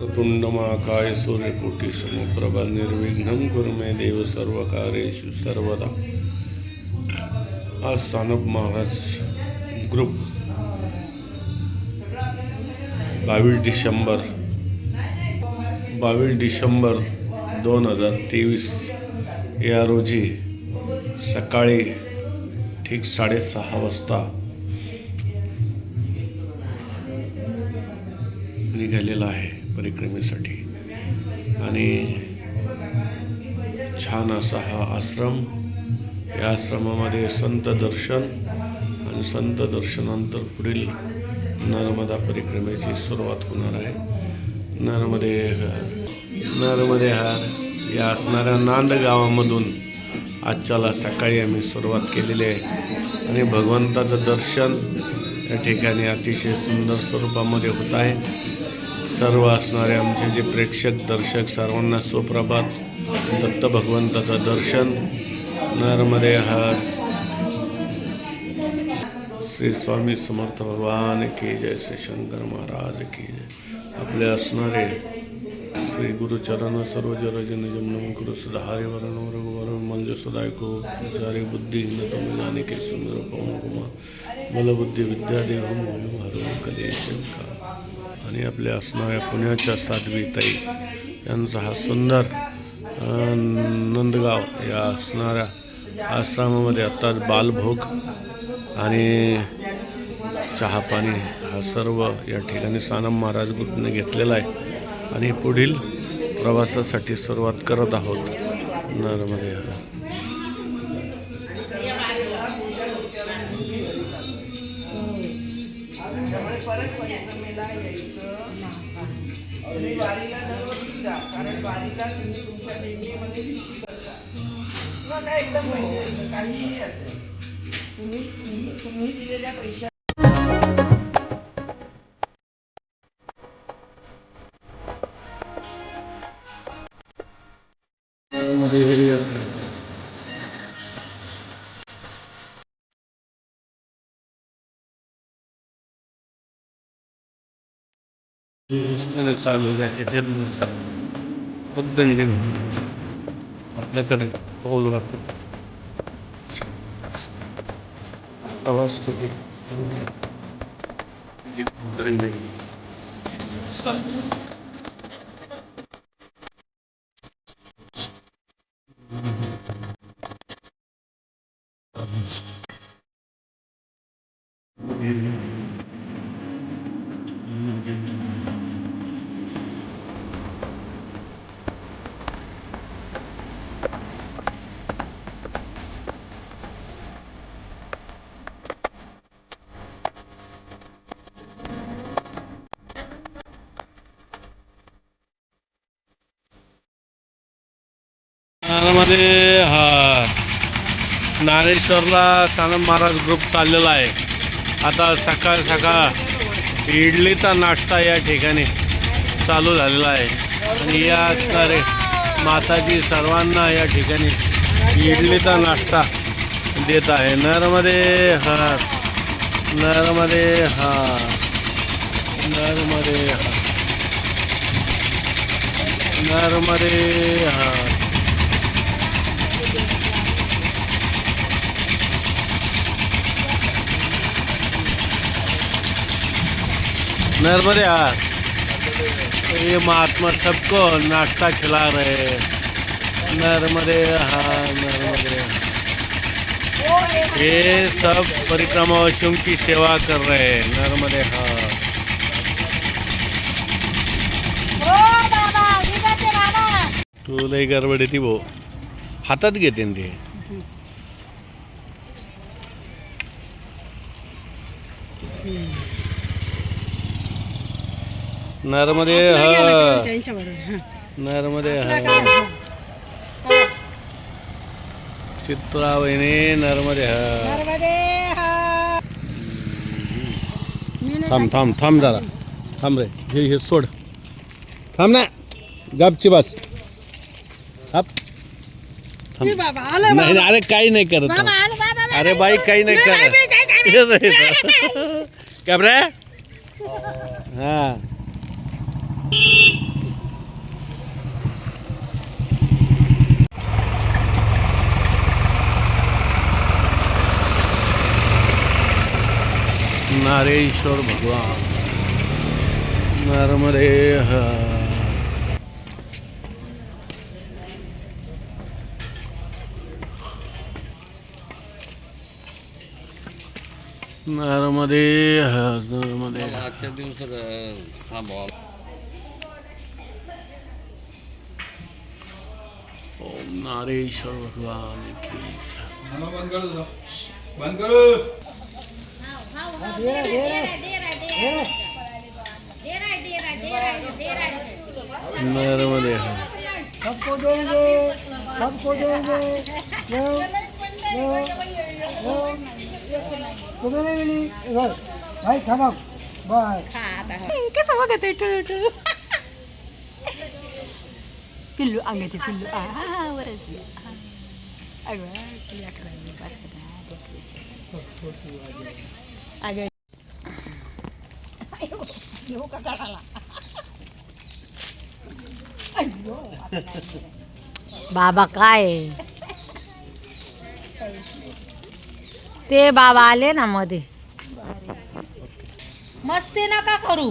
तुंडमाकाय सूर्यकोटी समप्रभा निर्विघ्नं कुरु मे देव सर्व कार्येषु सर्वदा। आज सानप महाराज ग्रुप बावीस डिसेंबर बावीस डिसेंबर दोन हजार तेवीस या रोजी सकाळी ठीक साडेसहा वाजता निघालेला आहे. परिक्रमेसाठी. आणि छान असा हा आश्रम या आश्रमामध्ये संत दर्शन आणि संत दर्शनानंतर पुढील नर्मदा परिक्रमेची सुरुवात होणार आहे. नर्मदे नर्मदे हार या असणाऱ्या नांद गावामधून आजच्याला सकाळी आम्ही सुरुवात केलेली आहे. आणि भगवंताचं दर्शन त्या ठिकाणी अतिशय सुंदर स्वरूपामध्ये होत आहे. सर्व असणारे आमचे जे प्रेक्षक दर्शक सर्वांना सुप्रभात दत्त भगवंताचं दर्शन नर्मदे हर श्री स्वामी समर्थ भगवान की जय श्री शंकर महाराज की जय आपले असणारे श्री गुरुचरण सर्व जरजन जमनम गुरु सुधारे वरण रघुवरण मंज सुदायको विचारे बुद्धी न तुम जाने के सुंदर पवन कुमार बलबुद्धी विद्या देवम हरून कलेश आणि आपल्या असणाऱ्या पुण्याच्या साध्वी ताई. यांचा हा सुंदर नंदगाव या असणाऱ्या आश्रमामध्ये आत्ताच बालभोग आणि चहापाणी हा सर्व या ठिकाणी सानम महाराज ग्रुपने घेतलेला आहे. आणि पुढील प्रवासासाठी सुरुवात करत आहोत नरमध्ये तुम्ही वारीला दरवर्षी जा कारण वारीला तुम्ही तुमच्या देणगीमध्ये शिशी करता किंवा काय एकदम म्हणजे काहीही असेल तुम्ही तुम्ही- तुम्ही दिलेल्या पैशा चालू आहे. पद्धतीने आपल्याकडे पाऊल लागतो प्रवास होते मध्ये हा नारेश्वरला सानम महाराज ग्रुप चाललेला आहे. आता सकाळ सकाळ इडलीचा नाश्ता या ठिकाणी चालू झालेला आहे. आणि या असणारे माताजी सर्वांना या ठिकाणी इडलीचा नाश्ता देत आहे. नरमध्ये हा नरमध्ये हा नरमध्ये हा नरमध्ये हा. नर्मदे हार ये महात्मा सबको नाश्ता खिला रहे हैं। नर्मदे हार नर्मदे। ये सब परिक्रमावासियों की सेवा कर रहे हैं। नर्मदे हो। बाबा विकाचे बाबा। तू लई गडबड येते भाऊ. हातात घेते ते. नर्मदे हर नर्मदे हर चित्रा नर्मदे हर नर्मदे हा. थांब थांब थांब जरा. थांब रे. हे हे सोड. थांब ना. गपची बस. थांब. बाबा नाही नाही, अरे काही नाही करत अरे बाई काही नाही करत. कॅबरे हा. નારેશ્વર ભગવાન નર્મદે नर्मदे नर्मदे मागच्या दिवस थांबवा नारेश्वर भगवान की जय. मला बंद कर तुझं. बंद कर। नर्मदे। सबको देंगे सबको देंगे। तुम्ही नाही. भाई थांबा बाय कसं बघत आहे टू टू पिल्लू पिल्लू आ हा वरच. अगं. अगं येऊ का. बाबा काय? ते बाबा आले ना मध्ये. मस्ती नका करू.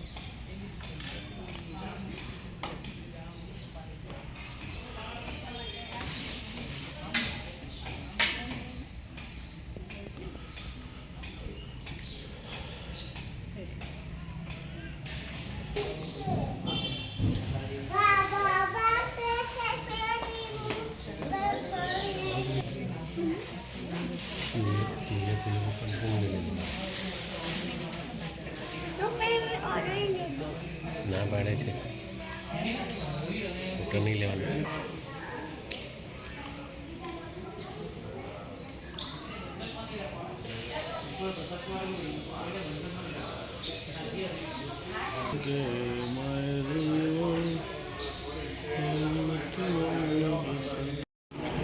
नाही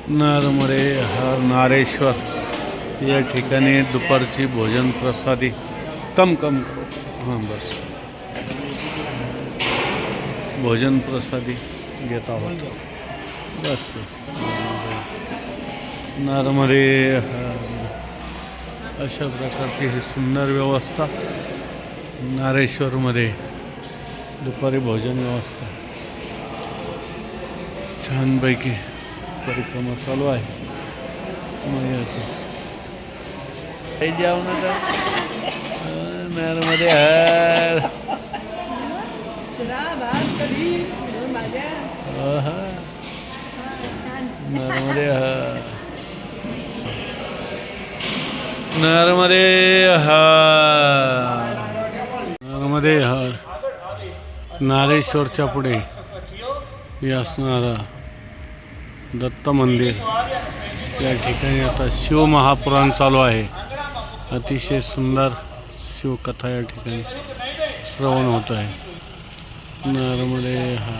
नरमरे हर नारेश्वर, या ठिकाणी दुपारची भोजन प्रसादी. कम कम करो हाँ, बस. भोजन प्रसादी. घेत आहोत. बस हर अशा प्रकारची ही सुंदर व्यवस्था नारेश्वरमध्ये. दुपारी भोजन व्यवस्था. छानपैकी परिक्रमा चालू आहे. काही नरमध्ये हर आहा. नरमध्ये नर्मदे नर्मदे हर नर्मदे हर नारेश्वरच्या पुढे हे असणारं दत्त मंदिर. या ठिकाणी आता शिवमहापुराण चालू आहे. अतिशय सुंदर शिवकथा या ठिकाणी श्रवण होत आहे. नर्मदे हा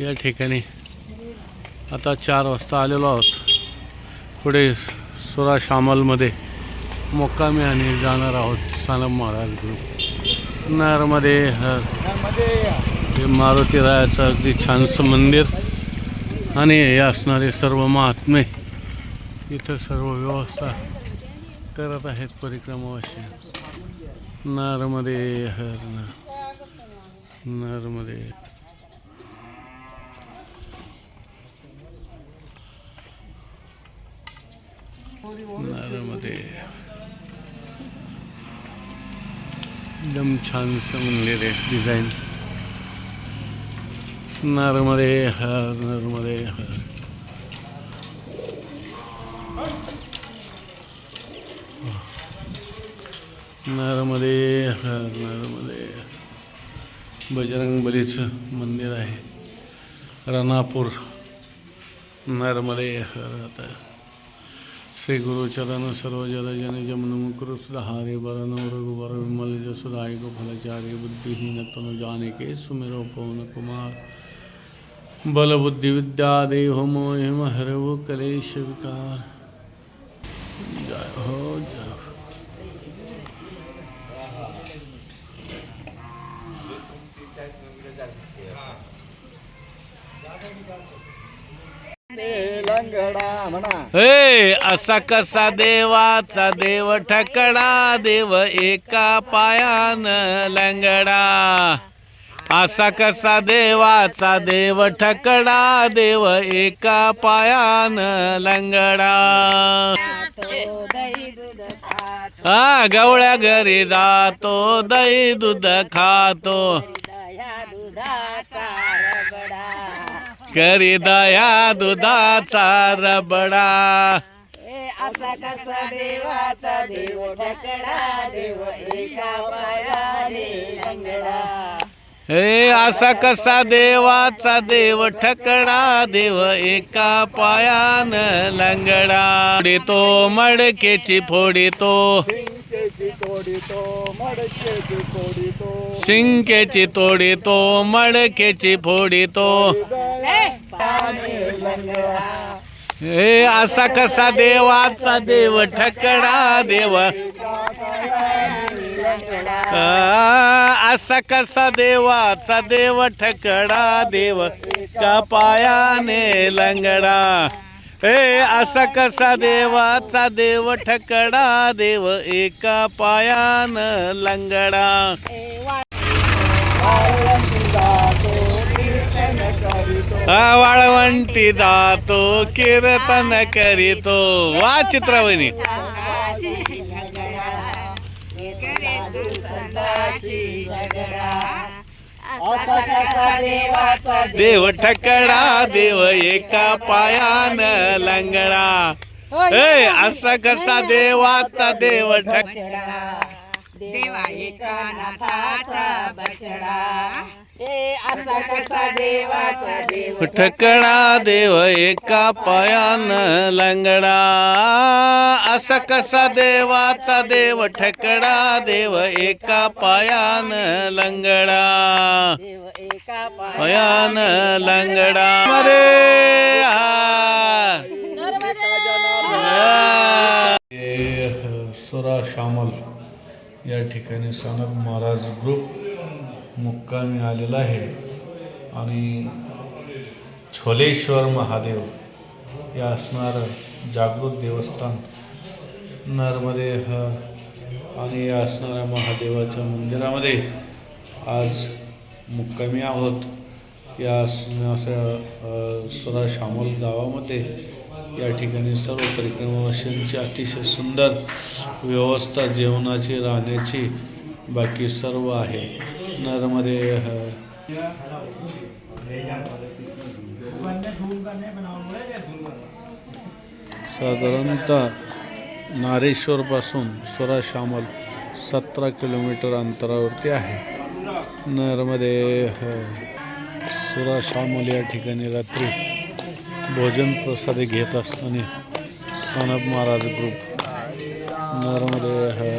या ठिकाणी आता चार वाजता आलेलो आहोत. पुढे सुरा शामलमध्ये मुक्कामी आणि जाणार आहोत सालम महाराज ग्रुप नरमध्ये हर हे मारुती रायाचं अगदी छानसं मंदिर आणि हे असणारे सर्व महात्मे इथं सर्व व्यवस्था करत आहेत परिक्रमावाशी नरमध्ये हर नरमध्ये नरमध्ये एकदम छानसं मंदिर आहे डिझाईन नरमध्ये हर नरमध्ये हर नारमध्ये हर नारमध्ये बजरंग बलीचं मंदिर आहे. रणापूर नारमध्ये हर आता श्री गुरुचरण सर्व जर जन जमनमुकुर सुधारे वरण रघुवर विमल जसुदाय गोफलचारी बुद्धिहीन तनु जानिके सुमिरो पवन कुमार। बल बुद्धि विद्या देहो मोहिम हरव कलेश विकार। जय हो जय हो। हे असा कसा देवाचा देव ठकडा देव एका पायान लंगडा. असा कसा देवाचा देव ठकडा देव एका पायान लंगडा. हा गवळ्या घरी जातो दही दूध खातो. करी दया दुधाचा रबडा. असा कसा देवाचा देव ढकडा देव एका पायाने लंगडा. हे असा कसा देवाचा देव ठकडा देव एका पायान लंगडा. फोडितो मडकेची फोडितो. शिंकेची तोडितो मडकेची फोडितो. हे असा कसा देवाचा देव ठकडा देव? असा कसा देवाचा देव ठकडा देव? का पायाने लंगडा. ए असा कसा देवाचा देव ठकडा देव? एका पायान लंगडा. वाळवंटी जातो कीर्तन करीतो. वा चित्रवणी देव ठकडा देव एका पायान लंगडा. ए असा कसा देवाचा देव ठक देवा एका नाथाचा बछडा. असा कसा देवाचा देव ठकडा देव एका पायान लंगडा? असा कसा देवाचा देव ठकडा देव एका पायान लंगडा? देव एका पायान लंगडा. मरे सुरा शामल या ठिकाणी सनद महाराज ग्रुप मुक्कामी आलेला आहे. आणि छोलेश्वर महादेव हे असणारं जागृत देवस्थान नर्मदे ह आणि या असणाऱ्या महादेवाच्या मंदिरामध्ये आज मुक्कामी आहोत. या असणाऱ्या अ, सुरा गावामध्ये या ठिकाणी सर्व परिक्रमाशांची अतिशय सुंदर व्यवस्था जेवणाची राहण्याची बाकी सर्व आहे. नरमध्ये साधारणतः नारेश्वरपासून सुरा शामल सतरा किलोमीटर अंतरावरती आहे। नरमध्ये अ, सुरा शामल या ठिकाणी रात्री भोजन प्रसाद घेत असताना सनब महाराज ग्रुप नरमध्ये